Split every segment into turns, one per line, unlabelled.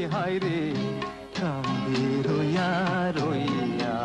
পাখি হাইরে কান্দি রইয়া রইয়া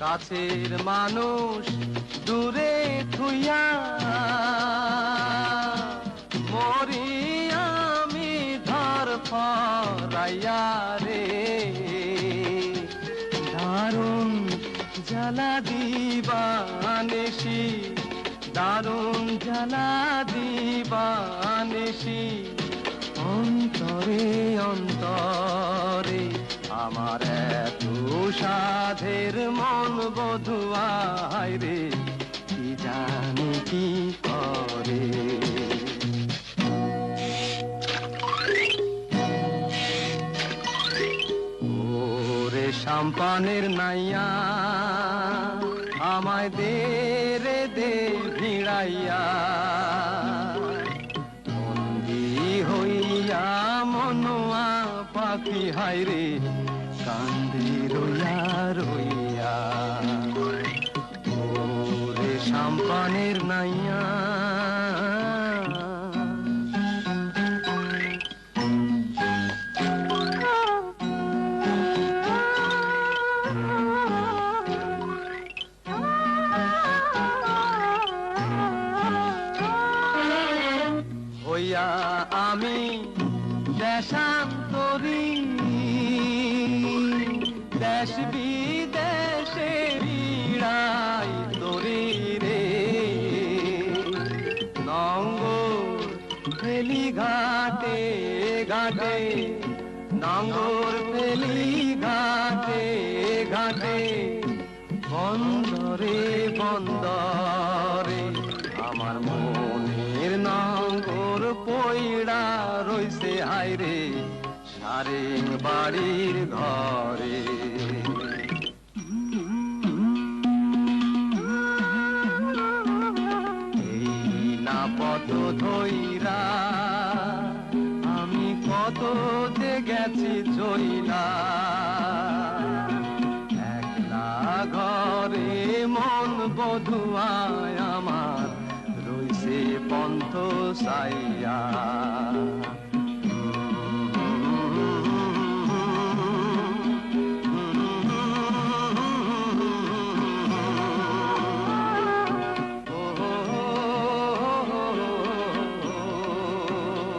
কাছের মানুষ দূরে থুইয়া মরি আমি ধর ফরাইয়া রে। দারুণ জ্বালা দিবানেশি, দারুণ জ্বালা দিবানেশি। অন্তরে আমার এত সাধের মন বধুয়াই রে, কি জানি কি করে? ওরে সাম্পানের নাইয়া, আমায় দে রে, দে ভিড়াইয়া। পাখি হাইরে কান্দি রইয়া রইয়া রে সাম্পানের নাইয়া দেশান্তরী দেশ বিদেশে বিড়াই তরি রে। নঙ্গ ফেলি ঘাটে ঘাটে নঙ্গর ঘাটে ঘাটে, বন্দরে আমার মনের নঙ্গর পইড়া রইছে হাইরে সারে বাড়ির ঘরে। এই না পথ ধইরা, আমি কত যে গেছি চইলা। একলা ঘরে মন বধুয়ায় আমার রইছে পন্থ সাইয়া।